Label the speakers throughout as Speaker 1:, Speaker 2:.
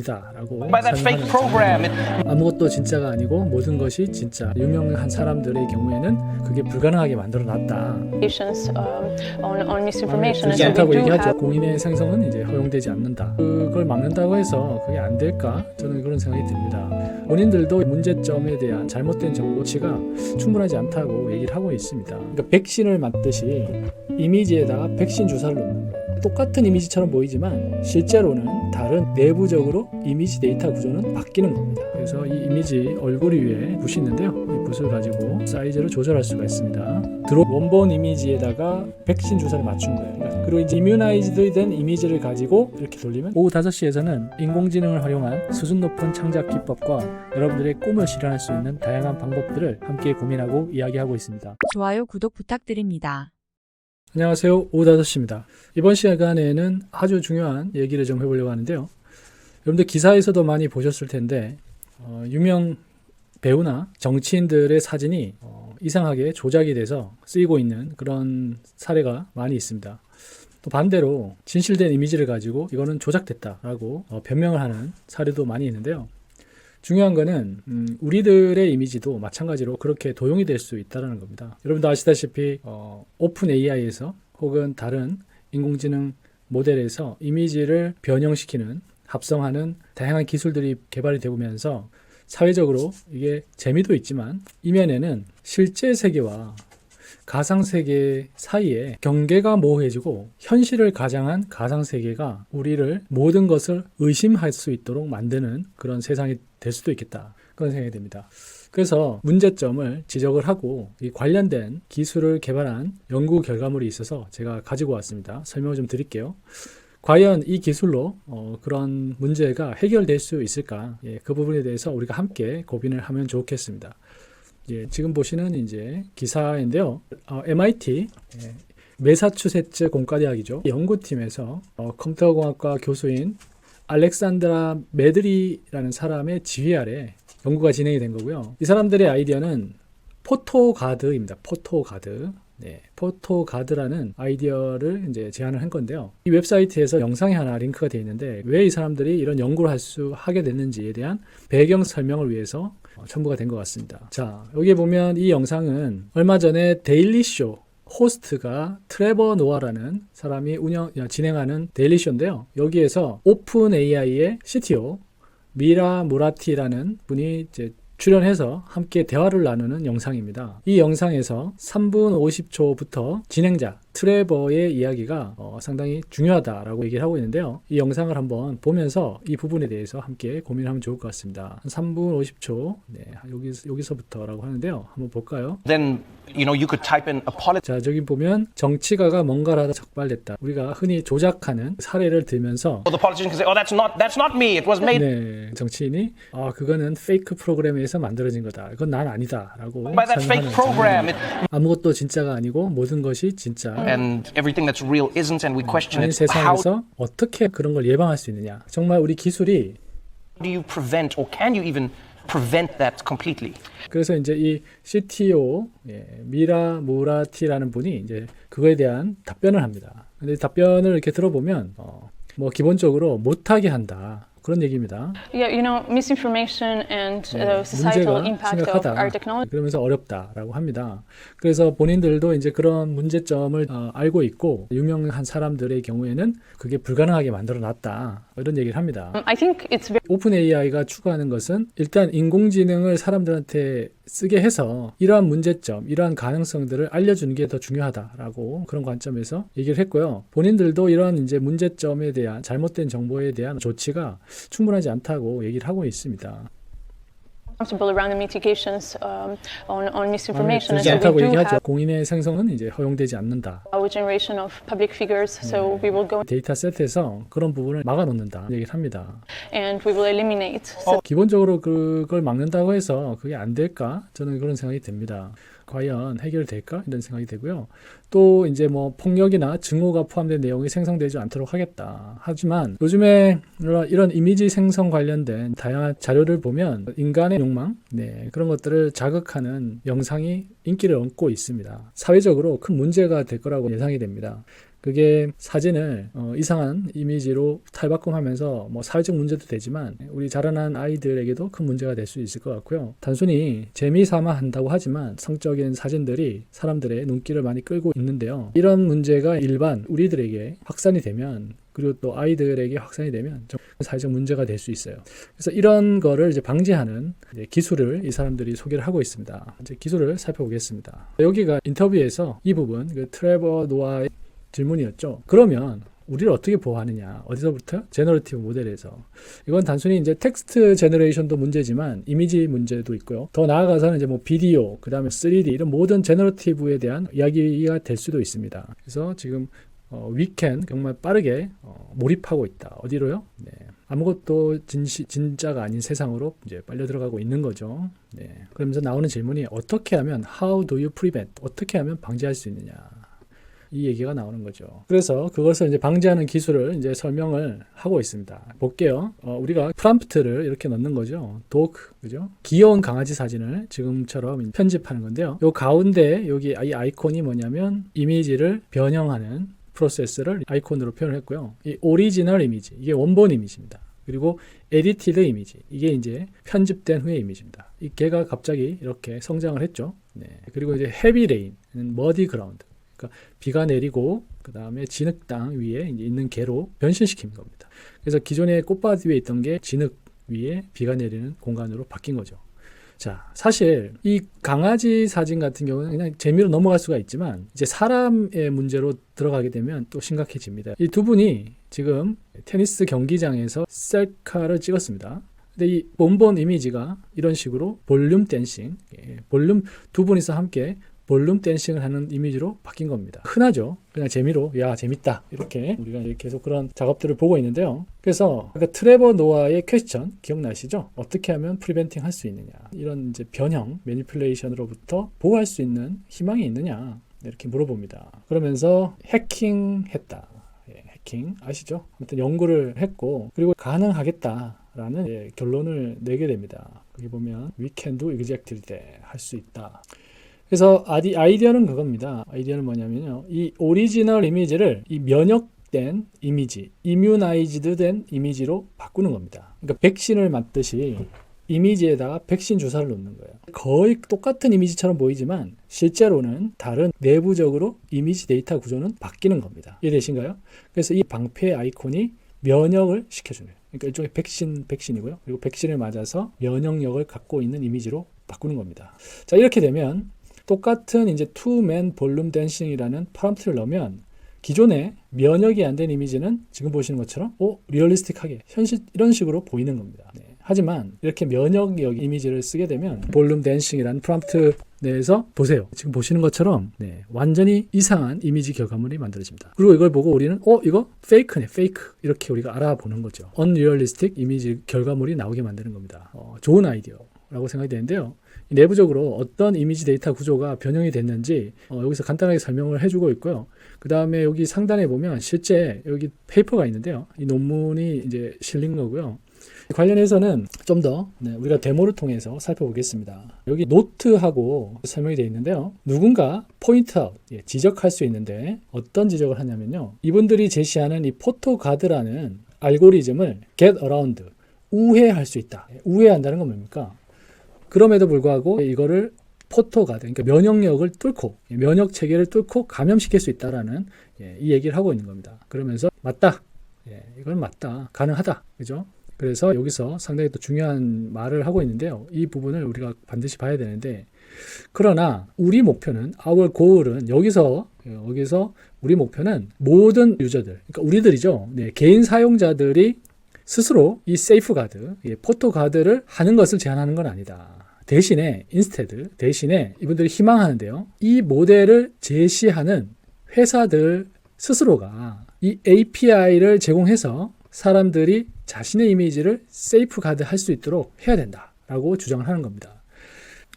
Speaker 1: 이다라고
Speaker 2: by that fake program. It,
Speaker 1: 아무것도 진짜가 아니고 모든 것이 진짜. 유명한 사람들의 경우에는 그게 불가능하게 만들어 놨다.
Speaker 3: Patients on, on misinformation.
Speaker 1: 그렇지 않다고 얘기하죠. 공인의 생성은 이제 허용되지 않는다. 그걸 막는다고 해서 그게 안 될까? 저는 그런 생각이 듭니다. 본인들도 문제점에 대한 잘못된 정보치가 충분하지 않다고 얘기를 하고 있습니다. 그러니까 백신을 맞듯이 이미지에다가 백신 주사를 놓는 거예요 똑같은 이미지처럼 보이지만 실제로는 다른 내부적으로 이미지 데이터 구조는 바뀌는 겁니다. 그래서 이 이미지 얼굴 위에 붓이 있는데요. 이 붓을 가지고 사이즈를 조절할 수가 있습니다. 드롭 원본 이미지에다가 백신 주사를 맞춘 거예요. 그러니까 그리고 이제 이뮤나이즈드 된 이미지를 가지고 이렇게 돌리면 오후 5시에서는 인공지능을 활용한 수준 높은 창작 기법과 여러분들의 꿈을 실현할 수 있는 다양한 방법들을 함께 고민하고 이야기하고 있습니다.
Speaker 4: 좋아요, 구독 부탁드립니다.
Speaker 1: 안녕하세요. 오후 5시입니다. 이번 시간에는 아주 중요한 얘기를 좀 해보려고 하는데요. 여러분들 기사에서도 많이 보셨을 텐데 어, 유명 배우나 정치인들의 사진이 어, 이상하게 조작이 돼서 쓰이고 있는 그런 사례가 많이 있습니다. 또 반대로 진실된 이미지를 가지고 이거는 조작됐다라고 어, 변명을 하는 사례도 많이 있는데요. 중요한 거는 음, 우리들의 이미지도 마찬가지로 그렇게 도용이 될 수 있다는 겁니다. 여러분도 아시다시피 어, 오픈 AI에서 혹은 다른 인공지능 모델에서 이미지를 변형시키는 합성하는 다양한 기술들이 개발이 되면서 사회적으로 이게 재미도 있지만 이면에는 실제 세계와 가상 세계 사이에 경계가 모호해지고 현실을 가장한 가상 세계가 우리를 모든 것을 의심할 수 있도록 만드는 그런 세상이 될 수도 있겠다. 그런 생각이 듭니다. 그래서 문제점을 지적을 하고 이 관련된 기술을 개발한 연구 결과물이 있어서 제가 가지고 왔습니다. 설명을 좀 드릴게요. 과연 이 기술로 어, 그런 문제가 해결될 수 있을까? 예, 그 부분에 대해서 우리가 함께 고민을 하면 좋겠습니다. 예, 지금 보시는 이제 기사인데요. 어, MIT 예, 매사추세츠 공과대학이죠. 연구팀에서 어, 컴퓨터공학과 교수인 알렉산드라 메드리라는 사람의 지휘 아래 연구가 진행이 된 거고요. 이 사람들의 아이디어는 포토가드입니다. 포토가드. 네, 포토가드라는 아이디어를 이제 제안을 한 건데요. 이 웹사이트에서 영상이 하나 링크가 되어 있는데 왜 이 사람들이 이런 연구를 할 수 하게 됐는지에 대한 배경 설명을 위해서 어, 첨부가 된 것 같습니다. 자, 여기 보면 이 영상은 얼마 전에 데일리 쇼 호스트가 트레버 노아라는 사람이 운영 진행하는 데일리 쇼인데요. 여기에서 오픈 AI의 CTO 미라 무라티라는 분이 이제 출연해서 함께 대화를 나누는 영상입니다. 이 영상에서 3분 50초부터 진행자 트레버의 이야기가 어, 상당히 중요하다라고 얘기를 하고 있는데요. 이 영상을 한번 보면서 이 부분에 대해서 함께 고민하면 좋을 것 같습니다. 한 3분 50초 네, 여기 여기서부터라고 하는데요. 한번 볼까요?
Speaker 2: then you know you could type in apology.
Speaker 1: 자, 저기 보면 정치가가 뭔가를 하다 적발됐다. 우리가 흔히 조작하는 사례를 들면서
Speaker 2: Or the politician can say, "Oh, that's not that's not me. It was made
Speaker 1: 네, 정치인이 아, 그거는 페이크 프로그램에서 만들어진 거다. 그건 난 아니다라고
Speaker 2: by that fake program." It,
Speaker 1: 아무것도 진짜가 아니고 모든 것이 진짜
Speaker 2: and everything that's real isn't, and we question
Speaker 1: 아닌
Speaker 2: it. How
Speaker 1: 세상에서 어떻게 그런 걸 예방할 수 있느냐? 정말 우리 기술이
Speaker 2: do you prevent, or can you even prevent that completely?
Speaker 1: 그래서 이제 이 CTO 예, 미라 무라티라는 분이 이제 그거에 대한 답변을 합니다. 근데 답변을 이렇게 들어보면 어, 뭐 기본적으로 못하게 한다 그런 얘기입니다.
Speaker 3: Yeah, you know, misinformation and
Speaker 1: 네,
Speaker 3: the societal impact of our technology.
Speaker 1: 그러면서 어렵다라고 합니다. 그래서 본인들도 이제 그런 문제점을 어, 알고 있고 유명한 사람들의 경우에는 그게 불가능하게 만들어 놨다 이런 얘기를 합니다.
Speaker 3: I think it's very
Speaker 1: 오픈 AI가 추구하는 것은 일단 인공지능을 사람들한테 쓰게 해서 이러한 문제점, 이러한 가능성들을 알려주는 게 더 중요하다라고 그런 관점에서 얘기를 했고요. 본인들도 이러한 이제 문제점에 대한 잘못된 정보에 대한 조치가 충분하지 않다고 얘기를 하고 있습니다.
Speaker 3: Comfortable around the mitigations um, on, on misinformation. And so we do have
Speaker 1: 공인의 생성은 이제 허용되지 않는다.
Speaker 3: our generation of public figures, so we will go
Speaker 1: 데이터 셋에서 그런 부분을 막아 놓는다 얘기를 합니다.
Speaker 3: and we will eliminate.
Speaker 1: 기본적으로 그걸 막는다고 해서 그게 안 될까? 저는 그런 생각이 듭니다. 과연 해결될까? 이런 생각이 되고요. 또 이제 뭐 폭력이나 증오가 포함된 내용이 생성되지 않도록 하겠다. 하지만 요즘에 이런 이미지 생성 관련된 다양한 자료를 보면 인간의 욕망, 네, 그런 것들을 자극하는 영상이 인기를 얻고 있습니다. 사회적으로 큰 문제가 될 거라고 예상이 됩니다. 그게 사진을 어, 이상한 이미지로 탈바꿈하면서 뭐 사회적 문제도 되지만 우리 자라난 아이들에게도 큰 문제가 될 수 있을 것 같고요. 단순히 재미삼아 한다고 하지만 성적인 사진들이 사람들의 눈길을 많이 끌고 있는데요. 이런 문제가 일반 우리들에게 확산이 되면 그리고 또 아이들에게 확산이 되면 좀 사회적 문제가 될 수 있어요. 그래서 이런 거를 이제 방지하는 이제 기술을 이 사람들이 소개를 하고 있습니다. 이제 기술을 살펴보겠습니다. 여기가 인터뷰에서 이 부분 그 트레버 노아의 질문이었죠. 그러면 우리를 어떻게 보호하느냐? 어디서부터? 제너러티브 모델에서. 이건 단순히 이제 텍스트 제너레이션도 문제지만 이미지 문제도 있고요. 더 나아가서는 이제 뭐 비디오, 그다음에 3D 이런 모든 제너러티브에 대한 이야기가 될 수도 있습니다. 그래서 지금 어, 위켄 정말 빠르게 어, 몰입하고 있다. 어디로요? 네. 아무것도 진시, 진짜가 아닌 세상으로 이제 빨려 들어가고 있는 거죠. 네. 그러면서 나오는 질문이 어떻게 하면 how do you prevent? 어떻게 하면 방지할 수 있느냐? 이 얘기가 나오는 거죠. 그래서 그것을 이제 방지하는 기술을 이제 설명을 하고 있습니다. 볼게요. 어, 우리가 프람프트를 이렇게 넣는 거죠. 도크, 그죠? 귀여운 강아지 사진을 지금처럼 편집하는 건데요. 요 가운데 여기 이 아이콘이 뭐냐면 이미지를 변형하는 프로세스를 아이콘으로 표현했고요. 이 오리지널 이미지, 이게 원본 이미지입니다. 그리고 에디티드 이미지, 이게 이제 편집된 후의 이미지입니다. 이 개가 갑자기 이렇게 성장을 했죠. 네. 그리고 이제 헤비 레인, 머디 그라운드. 그러니까 비가 내리고 그 다음에 진흙 땅 위에 있는 개로 변신시킨 겁니다. 그래서 기존의 꽃밭 위에 있던 게 진흙 위에 비가 내리는 공간으로 바뀐 거죠. 자, 사실 이 강아지 사진 같은 경우는 그냥 재미로 넘어갈 수가 있지만 이제 사람의 문제로 들어가게 되면 또 심각해집니다. 이 두 분이 지금 테니스 경기장에서 셀카를 찍었습니다. 근데 이 원본 이미지가 이런 식으로 볼륨 댄싱, 예, 볼륨 두 분이서 함께 볼륨 댄싱을 하는 이미지로 바뀐 겁니다. 흔하죠. 그냥 재미로 야 재밌다 이렇게 우리가 계속 그런 작업들을 보고 있는데요. 그래서 아까 트레버 노아의 퀘스천 기억나시죠? 어떻게 하면 프리벤팅 할 수 있느냐 이런 이제 변형 매니플레이션으로부터 보호할 수 있는 희망이 있느냐 이렇게 물어봅니다. 그러면서 해킹했다. 예, 해킹 아시죠? 아무튼 연구를 했고 그리고 가능하겠다라는 예, 결론을 내게 됩니다. 거기 보면 we can do exactly that 할 수 있다. 그래서 아디, 아이디어는 그겁니다. 아이디어는 뭐냐면요. 이 오리지널 이미지를 이 면역된 이미지, 이뮤나이즈드 된 이미지로 바꾸는 겁니다. 그러니까 백신을 맞듯이 이미지에다가 백신 주사를 놓는 거예요. 거의 똑같은 이미지처럼 보이지만 실제로는 다른 내부적으로 이미지 데이터 구조는 바뀌는 겁니다. 이해되신가요? 그래서 이 방패 아이콘이 면역을 시켜주는. 그러니까 일종의 백신, 백신이고요. 그리고 백신을 맞아서 면역력을 갖고 있는 이미지로 바꾸는 겁니다. 자, 이렇게 되면 똑같은 이제 투맨 볼륨 댄싱이라는 프롬프트를 넣으면 기존에 면역이 안 된 이미지는 지금 보시는 것처럼 오 리얼리스틱하게 현실 이런 식으로 보이는 겁니다. 네. 하지만 이렇게 면역력 이미지를 쓰게 되면 볼륨 댄싱이라는 프롬프트 내에서 보세요. 지금 보시는 것처럼 네, 완전히 이상한 이미지 결과물이 만들어집니다. 그리고 이걸 보고 우리는 어 이거 페이크네 페이크 이렇게 우리가 알아보는 거죠. 언리얼리스틱 이미지 결과물이 나오게 만드는 겁니다. 어, 좋은 아이디어라고 생각이 되는데요. 내부적으로 어떤 이미지 데이터 구조가 변형이 됐는지 어, 여기서 간단하게 설명을 해주고 있고요. 그 다음에 여기 상단에 보면 실제 여기 페이퍼가 있는데요. 이 논문이 이제 실린 거고요. 관련해서는 좀더 네, 우리가 데모를 통해서 살펴보겠습니다. 여기 노트하고 설명이 되어 있는데요. 누군가 포인트 아웃, 예, 지적할 수 있는데 어떤 지적을 하냐면요. 이분들이 제시하는 이 포토가드라는 알고리즘을 get around, 우회할 수 있다. 예, 우회한다는 건 뭡니까? 그럼에도 불구하고 이거를 포토가드, 그러니까 면역력을 뚫고 예, 면역 체계를 뚫고 감염시킬 수 있다라는 예, 이 얘기를 하고 있는 겁니다. 그러면서 맞다, 예, 이건 맞다, 가능하다, 그죠? 그래서 여기서 상당히 또 중요한 말을 하고 있는데요. 이 부분을 우리가 반드시 봐야 되는데 그러나 우리 목표는 our goal은 여기서 여기서 우리 목표는 모든 유저들, 그러니까 우리들이죠. 네, 개인 사용자들이 스스로 이 세이프가드, 예, 포토가드를 하는 것을 제한하는 건 아니다. 대신에 인스테드 대신에 이분들이 희망하는데요. 이 모델을 제시하는 회사들 스스로가 이 API를 제공해서 사람들이 자신의 이미지를 세이프가드 할 수 있도록 해야 된다라고 주장을 하는 겁니다.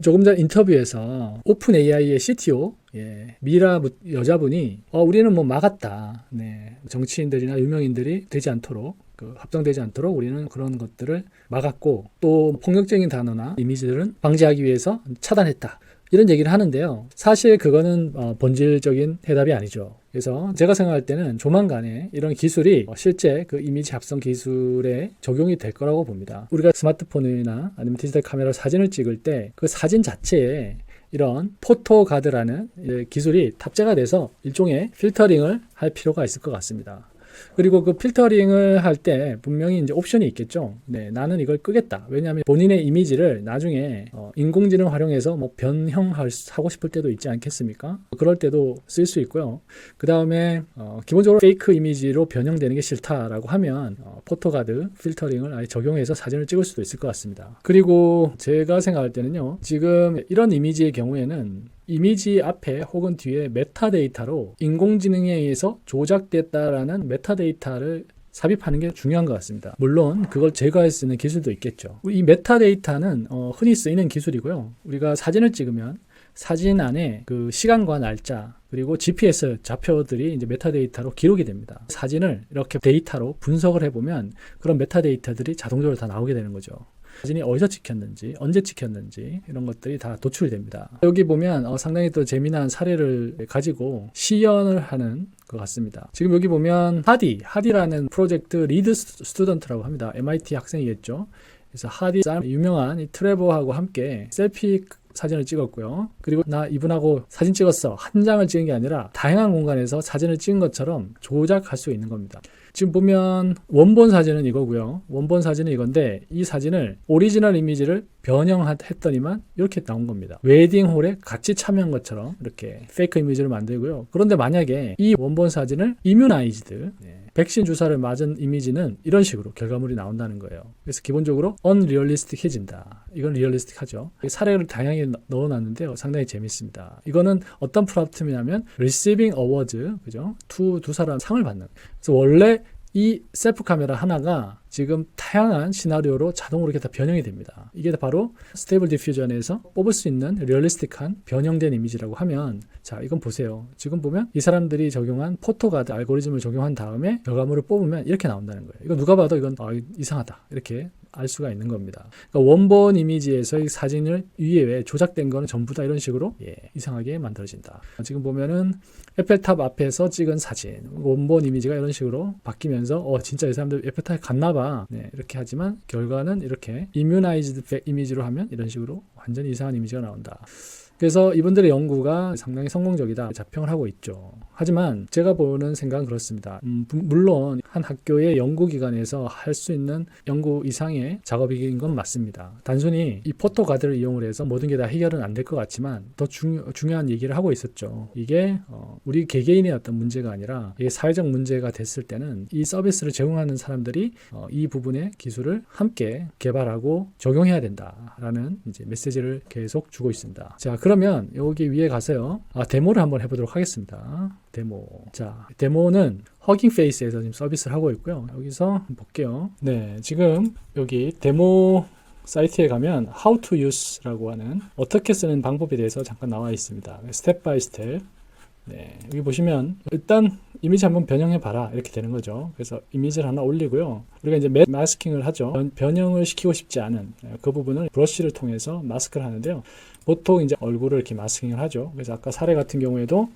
Speaker 1: 조금 전 인터뷰에서 오픈 AI의 CTO 예, 미라 여자분이 어, 우리는 뭐 막았다. 네, 정치인들이나 유명인들이 되지 않도록 그 합성되지 않도록 우리는 그런 것들을 막았고 또 폭력적인 단어나 이미지들은 방지하기 위해서 차단했다. 이런 얘기를 하는데요. 사실 그거는 어, 본질적인 해답이 아니죠. 그래서 제가 생각할 때는 조만간에 이런 기술이 어, 실제 그 이미지 합성 기술에 적용이 될 거라고 봅니다. 우리가 스마트폰이나 아니면 디지털 카메라 사진을 찍을 때 그 사진 자체에 이런 포토가드라는 예, 기술이 탑재가 돼서 일종의 필터링을 할 필요가 있을 것 같습니다. 그리고 그 필터링을 할 때 분명히 이제 옵션이 있겠죠. 네, 나는 이걸 끄겠다. 왜냐하면 본인의 이미지를 나중에 어, 인공지능 활용해서 뭐 변형하고 싶을 때도 있지 않겠습니까? 그럴 때도 쓸 수 있고요. 그 다음에 어, 기본적으로 페이크 이미지로 변형되는 게 싫다라고 하면 어, 포토가드 필터링을 아예 적용해서 사진을 찍을 수도 있을 것 같습니다. 그리고 제가 생각할 때는요. 지금 이런 이미지의 경우에는 이미지 앞에 혹은 뒤에 메타데이터로 인공지능에 의해서 조작됐다라는 메타데이터를 삽입하는 게 중요한 것 같습니다. 물론 그걸 제거할 수 있는 기술도 있겠죠. 이 메타데이터는 어, 흔히 쓰이는 기술이고요. 우리가 사진을 찍으면 사진 안에 그 시간과 날짜 그리고 GPS 좌표들이 이제 메타데이터로 기록이 됩니다. 사진을 이렇게 데이터로 분석을 해보면 그런 메타데이터들이 자동적으로 다 나오게 되는 거죠. 사진이 어디서 찍혔는지, 언제 찍혔는지 이런 것들이 다 도출이 됩니다. 여기 보면 어, 상당히 또 재미난 사례를 가지고 시연을 하는 것 같습니다. 지금 여기 보면 하디, 하디라는 프로젝트 리드 스튜던트라고 합니다. MIT 학생이겠죠. 그래서 하디 유명한 이 트레버하고 함께 셀피 사진을 찍었고요. 그리고 나 이분하고 사진 찍었어. 한 장을 찍은 게 아니라 다양한 공간에서 사진을 찍은 것처럼 조작할 수 있는 겁니다. 지금 보면 원본 사진은 이거고요. 원본 사진은 이건데 이 사진을 오리지널 이미지를 변형했더니만 이렇게 나온 겁니다. 웨딩홀에 같이 참여한 것처럼 이렇게 페이크 이미지를 만들고요. 그런데 만약에 이 원본 사진을 이뮤나이즈드 네, 백신 주사를 맞은 이미지는 이런 식으로 결과물이 나온다는 거예요. 그래서 기본적으로 언리얼리스틱해진다. 이건 리얼리스틱하죠. 사례를 다양하게 넣어놨는데요. 상당히 재밌습니다. 이거는 어떤 프로젝트냐면 Receiving Awards, 그죠? 두, 두 사람 상을 받는. 그래서 원래 이 셀프 카메라 하나가 지금 다양한 시나리오로 자동으로 이렇게 다 변형이 됩니다. 이게 바로 스테이블 디퓨전에서 뽑을 수 있는 리얼리스틱한 변형된 이미지라고 하면 자 이건 보세요. 지금 보면 이 사람들이 적용한 포토가드 알고리즘을 적용한 다음에 결과물을 뽑으면 이렇게 나온다는 거예요. 이거 누가 봐도 이건 아, 이상하다 이렇게 알 수가 있는 겁니다. 그러니까 원본 이미지에서의 사진을 위에 조작된 거는 전부 다 이런 식으로 예, 이상하게 만들어진다. 지금 보면은 에펠탑 앞에서 찍은 사진, 원본 이미지가 이런 식으로 바뀌면서 어 진짜 이 사람들 에펠탑에 갔나봐 네, 이렇게 하지만 결과는 이렇게 이뮤나이즈드 이미지로 하면 이런 식으로 완전히 이상한 이미지가 나온다. 그래서 이분들의 연구가 상당히 성공적이다 자평을 하고 있죠. 하지만 제가 보는 생각은 그렇습니다. 음, 부- 물론 한 학교의 연구기관에서 할 수 있는 연구 이상의 작업인 건 맞습니다. 단순히 이 포토가드를 이용을 해서 모든 게 다 해결은 안 될 것 같지만 더 중요, 중요한 얘기를 하고 있었죠. 이게 어, 우리 개개인의 어떤 문제가 아니라 이게 사회적 문제가 됐을 때는 이 서비스를 제공하는 사람들이 어, 이 부분의 기술을 함께 개발하고 적용해야 된다라는 이제 메시지를 계속 주고 있습니다. 자, 그러면 여기 위에 가서요. 아, 데모를 한번 해보도록 하겠습니다. 데모. 자, 데모는 허깅 페이스에서 지금 서비스를 하고 있고요. 여기서 볼게요. 네, 지금 여기 데모 사이트에 가면 How to Use라고 하는 어떻게 쓰는 방법에 대해서 잠깐 나와 있습니다. 스텝 바이 스텝. 네, 여기 보시면 일단 이미지 한번 변형해 봐라 이렇게 되는 거죠. 그래서 이미지를 하나 올리고요. 우리가 이제 매- 마스킹을 하죠. 변- 변형을 시키고 싶지 않은 네, 그 부분을 브러쉬를 통해서 마스크를 하는데요. 보통 이제 얼굴을 이렇게 마스킹을 하죠. 그래서 아까 사례 같은 경우에도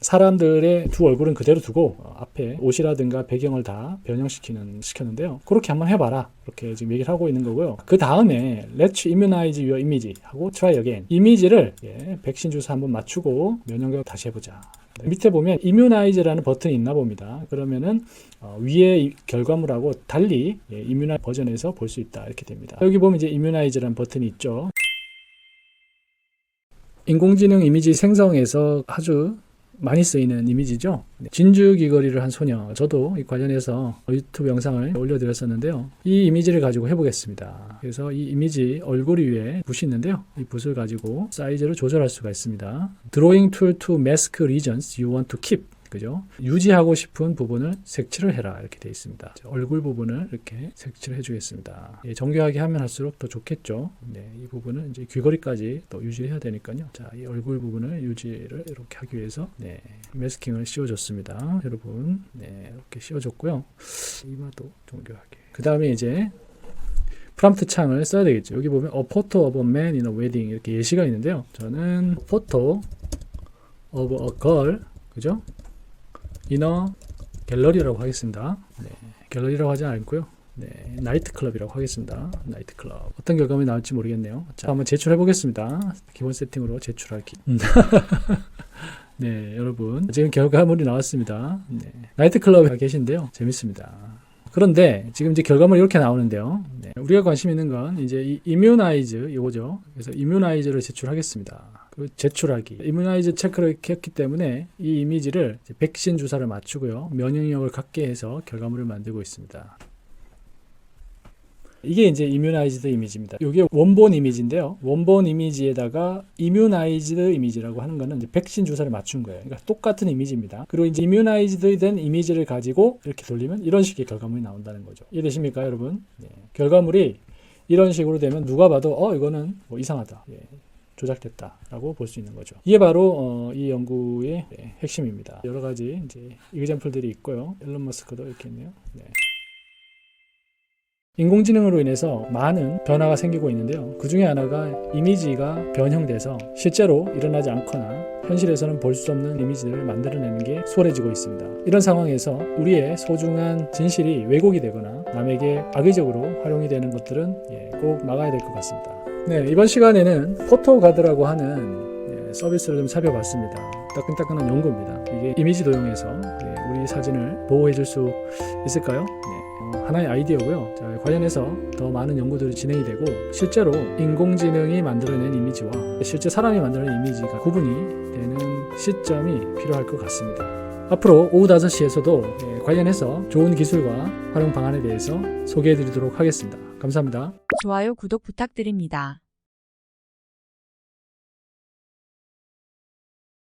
Speaker 1: 사람들의 두 얼굴은 그대로 두고 어, 앞에 옷이라든가 배경을 다 변형시키는 시켰는데요. 그렇게 한번 해봐라. 이렇게 지금 얘기를 하고 있는 거고요. 그 다음에 Let's immunize your image 하고 try again. 이미지를 예, 백신 주사 한번 맞추고 면역력 다시 해보자. 네, 밑에 보면 immunize라는 버튼이 있나 봅니다. 그러면은 어, 위에 이 결과물하고 달리 예, immunize 버전에서 볼 수 있다 이렇게 됩니다. 여기 보면 이제 immunize라는 버튼이 있죠. 인공지능 이미지 생성에서 아주 많이 쓰이는 이미지죠. 네. 진주 귀걸이를 한 소녀. 저도 이 관련해서 유튜브 영상을 올려드렸었는데요. 이 이미지를 가지고 해보겠습니다. 그래서 이 이미지 얼굴 위에 붓이 있는데요. 이 붓을 가지고 사이즈를 조절할 수가 있습니다. Drawing tool to mask regions you want to keep. 그죠? 유지하고 싶은 부분을 색칠을 해라 이렇게 되어 있습니다. 자, 얼굴 부분을 이렇게 색칠을 해주겠습니다. 예, 정교하게 하면 할수록 더 좋겠죠. 네, 이 부분은 이제 귀걸이까지 또 유지해야 되니까요. 자, 이 얼굴 부분을 유지를 이렇게 하기 위해서 네, 매스킹을 씌워줬습니다. 여러분, 네, 이렇게 씌워줬고요. 이마도 정교하게. 그 다음에 이제 프롬프트 창을 써야 되겠죠. 여기 보면 a photo of a man in a wedding 이렇게 예시가 있는데요. 저는 photo of a girl 그죠? 이너 갤러리라고 하겠습니다. 네, 갤러리라고 하지 않고요. 네, 나이트 클럽이라고 하겠습니다. 나이트 클럽. 어떤 결과물이 나올지 모르겠네요. 자, 한번 제출해 보겠습니다. 기본 세팅으로 제출하기. 음. 네, 여러분. 지금 결과물이 나왔습니다. 네, 나이트 클럽에 계신데요. 재밌습니다. 그런데 지금 이제 결과물이 이렇게 나오는데요. 네, 우리가 관심 있는 건 이제 이 이뮤나이즈 이거죠. 그래서 이뮤나이즈를 제출하겠습니다. 그리고 제출하기. 이뮤나이즈 체크를 했기 때문에 이 이미지를 백신 주사를 맞추고요. 면역력을 갖게 해서 결과물을 만들고 있습니다. 이게 이제 이뮤나이즈드 이미지입니다. 이게 원본 이미지인데요. 원본 이미지에다가 이뮤나이즈드 이미지라고 하는 거는 이제 백신 주사를 맞춘 거예요. 그러니까 똑같은 이미지입니다. 그리고 이제 이뮤나이즈드 된 이미지를 가지고 이렇게 돌리면 이런 식의 결과물이 나온다는 거죠. 이해되십니까, 여러분? 네. 결과물이 이런 식으로 되면 누가 봐도 어 이거는 뭐 이상하다. 예. 조작됐다라고 볼 수 있는 거죠. 이게 바로 어, 이 연구의 네, 핵심입니다. 여러 가지 이제 이그젠플들이 있고요. 앨런 머스크도 이렇게 있네요. 네. 인공지능으로 인해서 많은 변화가 생기고 있는데요. 그 중에 하나가 이미지가 변형돼서 실제로 일어나지 않거나 현실에서는 볼 수 없는 이미지들을 만들어내는 게 수월해지고 있습니다. 이런 상황에서 우리의 소중한 진실이 왜곡이 되거나 남에게 악의적으로 활용이 되는 것들은 예, 꼭 막아야 될 것 같습니다. 네, 이번 시간에는 포토가드라고 하는 예, 서비스를 좀 살펴봤습니다. 따끈따끈한 연구입니다. 이게 이미지 도용해서 예, 우리 사진을 보호해 줄 수 있을까요? 네, 어, 하나의 아이디어고요. 자, 관련해서 더 많은 연구들이 진행이 되고 실제로 인공지능이 만들어낸 이미지와 실제 사람이 만들어낸 이미지가 구분이 되는 시점이 필요할 것 같습니다. 앞으로 오후 5시에서도 예, 관련해서 좋은 기술과 활용 방안에 대해서 소개해 드리도록 하겠습니다. 감사합니다.
Speaker 4: 좋아요, 구독 부탁드립니다.